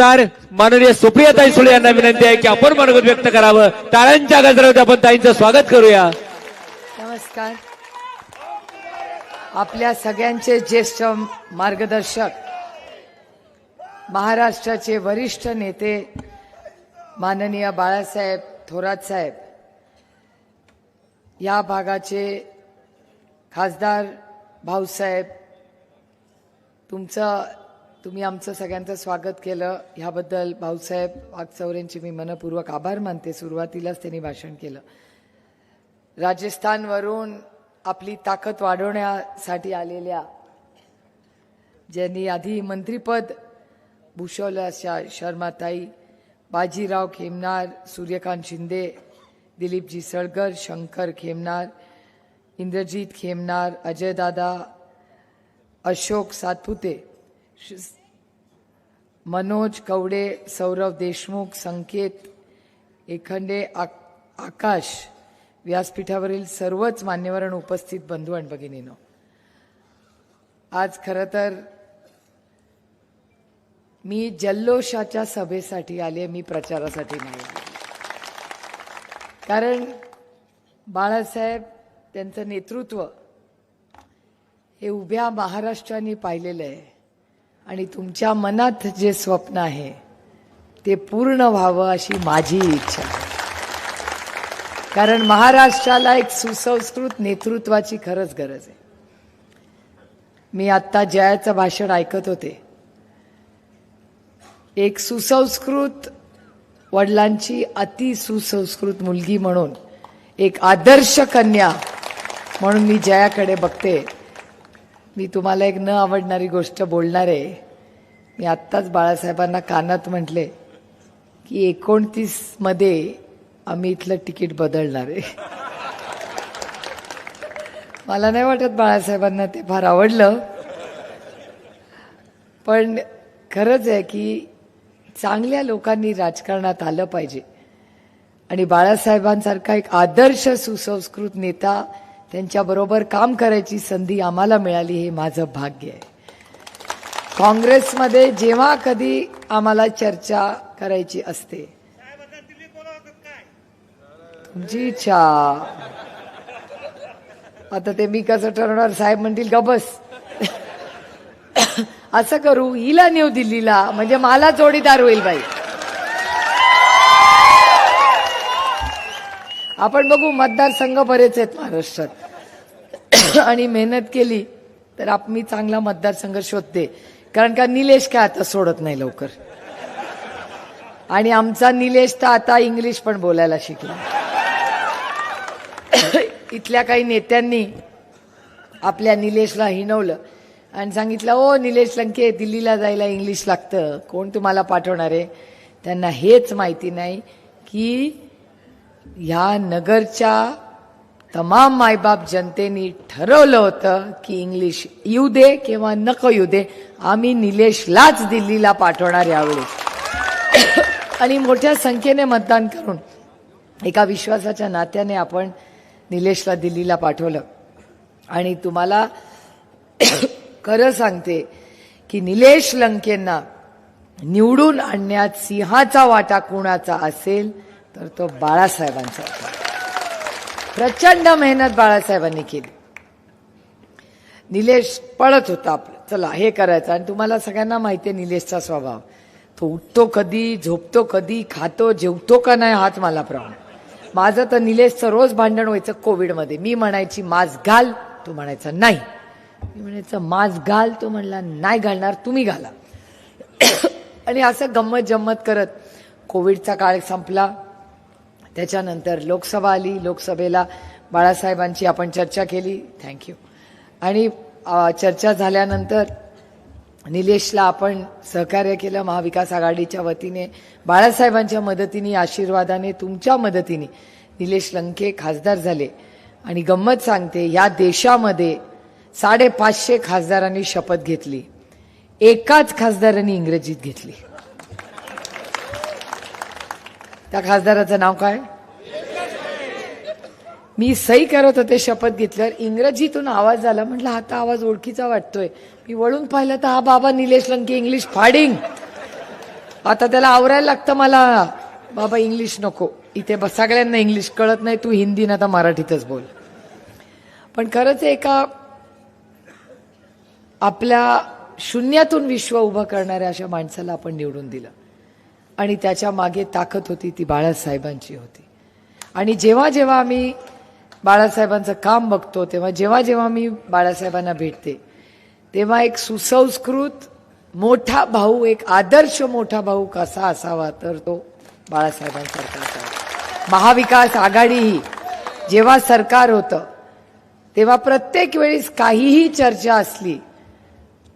खासदार माननीय सुप्रियाताई सुळे यांना विनंती आहे की आपण मनोगत व्यक्त करावं. टाळ्यांच्या गजरामध्ये आपण ताईंचं स्वागत करूया. नमस्कार. आपल्या सगळ्यांचे ज्येष्ठ मार्गदर्शक महाराष्ट्राचे वरिष्ठ नेते माननीय बाळासाहेब थोरात साहेब या भागाचे खासदार भाऊसाहेब तुमचं तुम्ही आमचं सगळ्यांचं स्वागत केलं. ह्याबद्दल भाऊसाहेब वागचौरेंचे मी मनपूर्वक आभार मानते. सुरुवातीलाच त्यांनी भाषण केलं. राजस्थानवरून आपली ताकद वाढवण्यासाठी आलेल्या ज्यांनी आधी मंत्रीपद भूषवलं अशा शर्माताई बाजीराव खेमनार सूर्यकांत शिंदे दिलीपजी सळगर शंकर खेमनार इंद्रजीत खेमनार अजयदादा अशोक सातपुते मनोज कवडे सौरव देशमुख संकेत एखंडे आक- आकाश व्यासपीठावरील सर्वच मान्यवरण उपस्थित बंधू आणि भगिनीनो. आज खरं तर मी जल्लोषाच्या सभेसाठी आले मी प्रचारासाठी नाही कारण बाळासाहेब त्यांचं नेतृत्व हे उभ्या महाराष्ट्राने पाहिलेलं आहे. आणि तुमच्या मनात जे स्वप्न आहे ते पूर्ण व्हावं अशी माझी इच्छा. आहे कारण महाराष्ट्राला एक सुसंस्कृत नेतृत्वाची खरंच गरज आहे. मी आत्ता जयाचं भाषण ऐकत होते. एक सुसंस्कृत वडिलांची अति सुसंस्कृत मुलगी म्हणून एक आदर्श कन्या म्हणून मी जयाकडे बघते. मी तुम्हाला एक न आवडणारी गोष्ट बोलणार. आहे मी आत्ताच बाळासाहेबांना कानात म्हटले की एकोणतीसमध्ये आम्ही इथलं तिकीट बदलणार. आहे मला नाही वाटत बाळासाहेबांना ते फार आवडलं. पण खरंच आहे की चांगल्या लोकांनी राजकारणात आलं पाहिजे. आणि बाळासाहेबांसारखा एक आदर्श सुसंस्कृत नेता त्यांच्याबरोबर काम करायची संधी आम्हाला मिळाली हे माझं भाग्य आहे. काँग्रेसमध्ये जेव्हा कधी आम्हाला चर्चा करायची असते. तुमची इच्छा. आता ते मी कसं ठरवणार? साहेब म्हणतील का बस? असं करू हिला नेऊ दिल्लीला म्हणजे मला जोडीदार होईल बाई. आपण बघू मतदारसंघ बरेच आहेत महाराष्ट्रात. आणि मेहनत केली तर आप मी चांगला मतदारसंघ शोधते. कारण का निलेश काय आता सोडत नाही लवकर? आणि आमचा निलेश तर आता इंग्लिश पण बोलायला शिकला. इथल्या काही नेत्यांनी आपल्या निलेशला हिणवलं आणि सांगितलं ओ निलेश लंके दिल्लीला जायला इंग्लिश लागतं. कोण तुम्हाला पाठवणार आहे? त्यांना हेच माहिती नाही की ह्या नगरच्या तमाम मायबाप जनतेनी ठरवलं होतं की इंग्लिश येऊ दे किंवा नको येऊ दे. आम्ही निलेशलाच दिल्लीला पाठवणार यावेळी. आणि मोठ्या संख्येने मतदान करून एका विश्वासाच्या नात्याने आपण निलेशला दिल्लीला पाठवलं. आणि तुम्हाला खरं सांगते की निलेश लंकेंना निवडून आणण्यात सिंहाचा वाटा कुणाचा असेल तर तो बाळासाहेबांचा प्रचंड मेहनत बाळासाहेबांनी केली. निलेश पळत होता आपलं. चला हे करायचं. आणि तुम्हाला सगळ्यांना माहिती आहे निलेशचा स्वभाव. तो उठतो कधी झोपतो कधी खातो जेवतो का नाही हाच मला प्रॉब्लेम माझं तर निलेशचं रोज भांडण व्हायचं कोविडमध्ये. मी म्हणायची माज घाल. तो म्हणायचा नाही. मी म्हणायचं माज घाल. तो म्हणला नाही घालणार तुम्ही घाला. आणि असं गंमत जम्मत करत कोविडचा काळ संपला. त्याच्यानंतर लोकसभा आली. लोकसभेला बाळासाहेबांची आपण चर्चा केली. थँक्यू आणि चर्चा झाल्यानंतर निलेशला आपण सहकार्य केलं महाविकास आघाडीच्या वतीने. बाळासाहेबांच्या मदतीने आशीर्वादाने तुमच्या मदतीने निलेश लंके खासदार झाले. आणि गंमत सांगते या देशामध्ये साडेपाचशे खासदारांनी शपथ घेतली. एकाच खासदारांनी इंग्रजीत घेतली. त्या खासदाराचं नाव काय? मी सही करत होते शपथ घेतल्यावर. इंग्रजीतून आवाज आला. म्हटलं हा तर आवाज ओळखीचा वाटतोय. मी वळून पाहिलं तर हा बाबा निलेश लंकी इंग्लिश फाडिंग. आता त्याला आवरायला लागतं मला. बाबा इंग्लिश नको. इथे ब- सगळ्यांना इंग्लिश कळत नाही. तू हिंदी ना तर मराठीतच बोल. पण खरंच एका आपल्या शून्यातून विश्व उभं करणाऱ्या अशा माणसाला आपण निवडून दिलं. आणि त्याच्यामागे ताकद होती ती बाळासाहेबांची होती. आणि जेव्हा जेव्हा आम्ही बाळासाहेबांचं काम बघतो तेव्हा जेव्हा जेव्हा मी बाळासाहेबांना भेटते तेव्हा एक सुसंस्कृत मोठा भाऊ एक आदर्श मोठा भाऊ कसा असावा तर तो बाळासाहेबांसारखा असावा. महाविकास आघाडी ही जेव्हा सरकार होतं तेव्हा प्रत्येक वेळेस काहीही चर्चा असली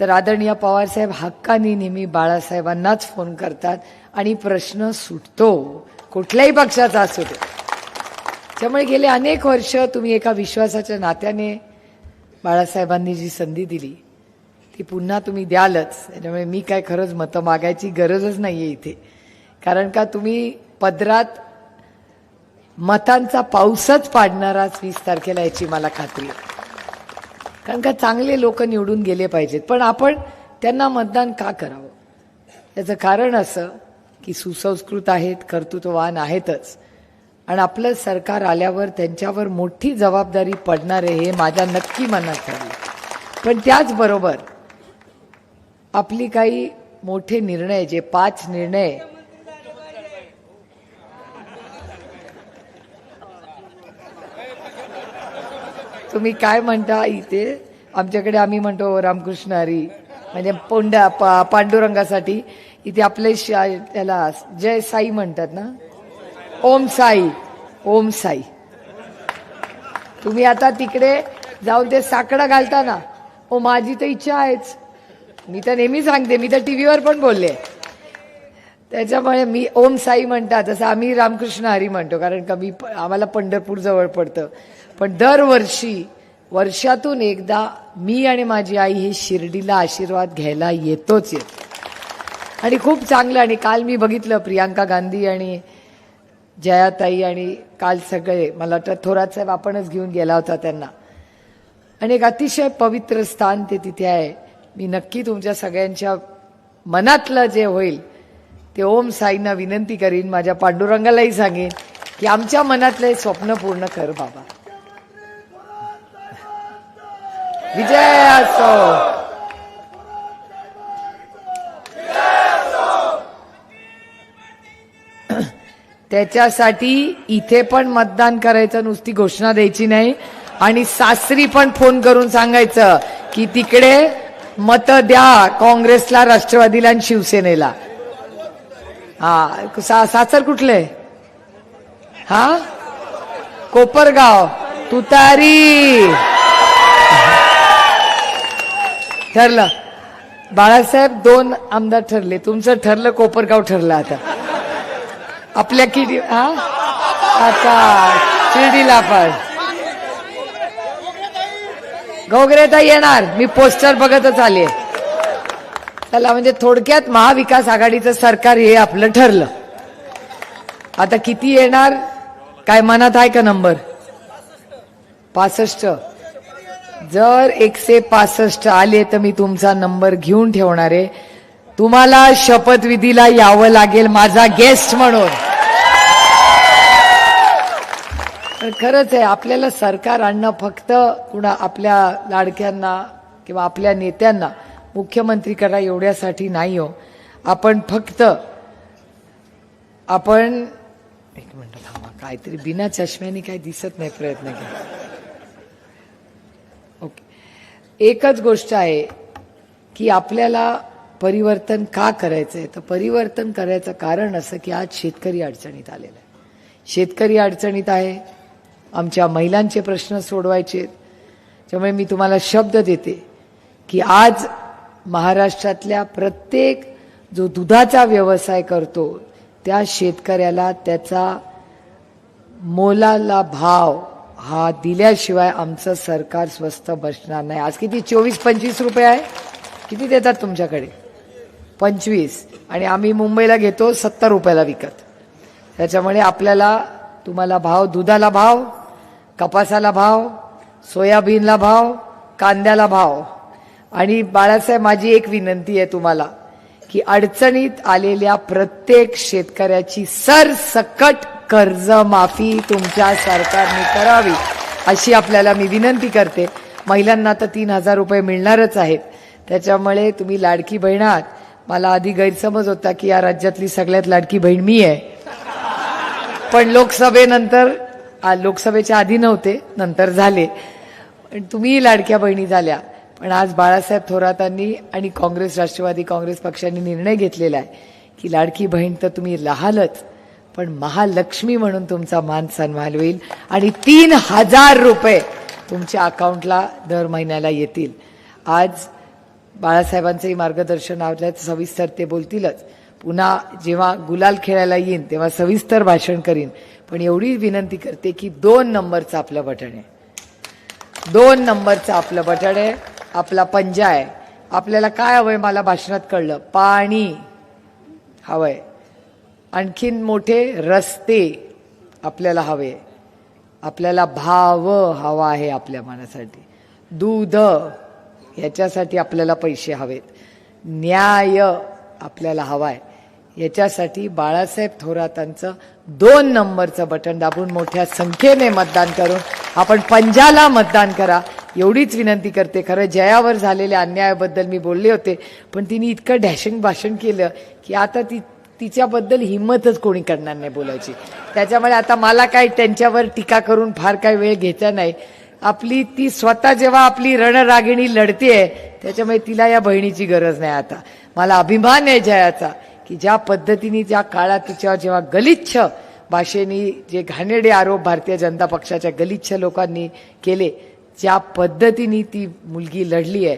तर आदरणीय पवारसाहेब हक्कानी नेहमी बाळासाहेबांनाच फोन करतात. आणि प्रश्न सुटतो. कुठल्याही पक्षाचा असू दे त्यामुळे गेले अनेक वर्ष तुम्ही एका विश्वासाच्या नात्याने बाळासाहेबांनी जी संधी दिली ती पुन्हा तुम्ही द्यालच. त्याच्यामुळे मी काय खरंच मतं मागायची गरजच नाही आहे इथे. कारण का तुम्ही पदरात मतांचा पाऊसच पाडणाराच वीस तारखेला याची मला खात्री आहे. कारण का चांगले लोक निवडून गेले पाहिजेत. पण आपण त्यांना मतदान का करावं? याचं कारण असं की सुसंस्कृत आहेत कर्तृत्ववान आहेतच. आणि आपलं सरकार आल्यावर त्यांच्यावर मोठी जबाबदारी पडणार आहे हे माझ्या नक्की मनात ठरलं पण त्याचबरोबर आपली काही मोठे निर्णय जे पाच निर्णय तुम्ही काय म्हणता इथे? आमच्याकडे आम्ही म्हणतो रामकृष्ण हरी म्हणजे पोंडा पा- पांडुरंगासाठी. इथे आपले त्याला जय साई म्हणतात ना? ओम साई ओम साई. तुम्ही आता तिकडे जाऊन ते साकडं घालता ना ओ माझी तर इच्छा आहेच. मी तर नेहमी सांगते मी तर टीव्हीवर पण बोलले. त्याच्यामुळे मी ओम साई म्हणतात तसं आम्ही रामकृष्ण हरी म्हणतो कारण का मी प- आम्हाला पंढरपूर जवळ पडतं. पण दरवर्षी वर्षातून एकदा मी आणि माझी आई ही शिर्डीला आशीर्वाद घ्यायला येतोच येतो. आणि खूप चांगलं. आणि काल मी बघितलं प्रियांका गांधी आणि जयाताई आणि काल सगळे. मला वाटतं थोरात साहेब आपणच घेऊन गेला होता त्यांना. आणि एक अतिशय पवित्र स्थान ते तिथे आहे. मी नक्की तुमच्या सगळ्यांच्या मनातलं जे होईल ते ओम साईंना विनंती करीन. माझ्या पांडुरंगालाही सांगेन की आमच्या मनातले स्वप्न पूर्ण कर बाबा. विजय असो. त्याच्यासाठी इथे पण मतदान करायचं नुसती घोषणा द्यायची नाही. आणि सासरी पण फोन करून सांगायचं की तिकडे मत द्या काँग्रेसला राष्ट्रवादीला आणि शिवसेनेला. हा सा, सासर कुठले? हा? कोपरगाव. तुतारी. ठरलं. बाळासाहेब दोन आमदार ठरले. तुमचं ठरलं कोपरगाव ठरलं आता. आपल्या किडी हा? अच्छा शिर्डीला पण. गोगरेता येणार. मी पोस्टर बघतच आले. त्याला म्हणजे थोडक्यात महाविकास आघाडीचं सरकार हे आपलं ठरलं. आता किती येणार? काय मनात आहे का नंबर? पासष्ट. जर एकशे पासष्ट आले तर मी तुमचा नंबर घेऊन ठेवणार आहे. तुम्हाला शपथविधीला यावं लागेल माझा गेस्ट म्हणून. खरंच आहे आपल्याला सरकार आणणं फक्त कुणा आपल्या लाडक्यांना किंवा आपल्या नेत्यांना मुख्यमंत्री करा एवढ्यासाठी नाही हो. आपण फक्त आपण एक मिनिट थांबा काहीतरी बिना चष्म्याने काही दिसत नाही प्रयत्न केला. ओके. एकच गोष्ट आहे की आपल्याला परिवर्तन का करायचं आहे तर परिवर्तन करायचं कारण असं की आज शेतकरी अडचणीत आलेला आहे. शेतकरी अडचणीत आहे. आमच्या महिलांचे प्रश्न सोडवायचे आहेत. त्यामुळे मी तुम्हाला शब्द देते की आज महाराष्ट्रातल्या प्रत्येक जो दुधाचा व्यवसाय करतो त्या शेतकऱ्याला त्याचा मोलाला भाव हा दिल्याशिवाय आमचं सरकार स्वस्त बसणार नाही. आज किती? चोवीस पंचवीस रुपये आहे? किती देतात तुमच्याकडे? पंचवीस. आणि आम्ही मुंबईला घेतो सत्तर रुपयाला विकत. त्याच्यामुळे आपल्याला तुम्हाला भाव दुधाला भाव कपासाला भाव सोयाबीनला भाव कांद्याला भाव. आणि बाळासाहेब माझी एक विनंती आहे तुम्हाला की अडचणीत आलेल्या प्रत्येक शेतकऱ्याची सरसकट कर्जमाफी तुमच्या सरकारने करावी अशी आपल्याला मी विनंती करते. महिलांना तर तीन हजार रुपये मिळणारच आहेत. त्याच्यामुळे तुम्ही लाडकी बहिणात मला आधी गैरसमज होता की या राज्यातली सगळ्यात लाडकी बहीण मी आहे. पण लोकसभेनंतर लोकसभेच्या आधी नव्हते नंतर झाले. पण तुम्ही लाडक्या बहिणी झाल्या. पण आज बाळासाहेब थोरातांनी आणि काँग्रेस राष्ट्रवादी काँग्रेस पक्षांनी निर्णय घेतलेला आहे की लाडकी बहीण तर तुम्ही राहालच पण महालक्ष्मी म्हणून तुमचा मान सन्मान होईल आणि तीन हजार रुपये तुमच्या अकाउंटला दर महिन्याला येतील. आज बाळासाहेबांचंही मार्गदर्शन आवडल्यात सविस्तर ते बोलतीलच. पुन्हा जेव्हा गुलाल खेळायला येईन तेव्हा सविस्तर भाषण करीन. पण एवढी विनंती करते की दोन नंबरचं आपलं बटण आहे. दोन नंबरचं आपलं बटण आहे. आपला पंजा आहे. आपल्याला काय हवंय मला भाषणात कळलं? पाणी हवंय. आणखीन मोठे रस्ते आपल्याला हवे. आपल्याला भाव हवा आहे आपल्या मनासाठी. दूध याच्यासाठी आपल्याला पैसे हवेत. न्याय आपल्याला हवाय. याच्यासाठी बाळासाहेब थोरातांचं दोन नंबरचं बटन दाबून मोठ्या संख्येने मतदान करून आपण पंजाला मतदान करा. एवढीच विनंती करते. खरं जयावर झालेल्या अन्यायाबद्दल मी बोलले होते पण तिने इतकं डॅशिंग भाषण केलं की आता ती तिच्याबद्दल हिंमतच कोणी करणार नाही बोलायची. त्याच्यामुळे आता मला काय त्यांच्यावर टीका करून फार काही वेळ घ्यायचा नाही. आपली ती स्वतः जेव्हा आपली रणरागिणी लढतीये त्याच्यामुळे तिला या बहिणीची गरज नाही आता. मला अभिमान आहे जयाचा की ज्या पद्धतीने ज्या काळात तिच्यावर जेव्हा गलिच्छ भाषेनी जे घाणेरडे आरोप भारतीय जनता पक्षाच्या गलिच्छ लोकांनी केले ज्या पद्धतीने ती मुलगी लढली आहे.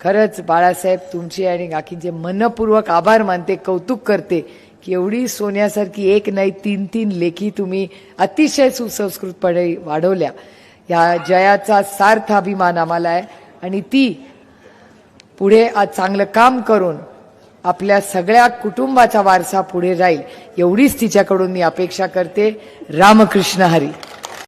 खरंच बाळासाहेब तुमचे आणि काकींचे मनपूर्वक आभार मानते कौतुक करते की एवढी सोन्यासारखी एक नाही तीन तीन लेखी तुम्ही अतिशय सुसंस्कृतपणे वाढवल्या. ह्या जयाचा सार्थ अभिमान आम्हाला आहे. आणि ती पुढे आज चांगलं काम करून आपल्या सगळ्या कुटुंबाचा वारसा पुढे जाईल एवढीच तिच्याकडून मी अपेक्षा करते. रामकृष्ण हरी.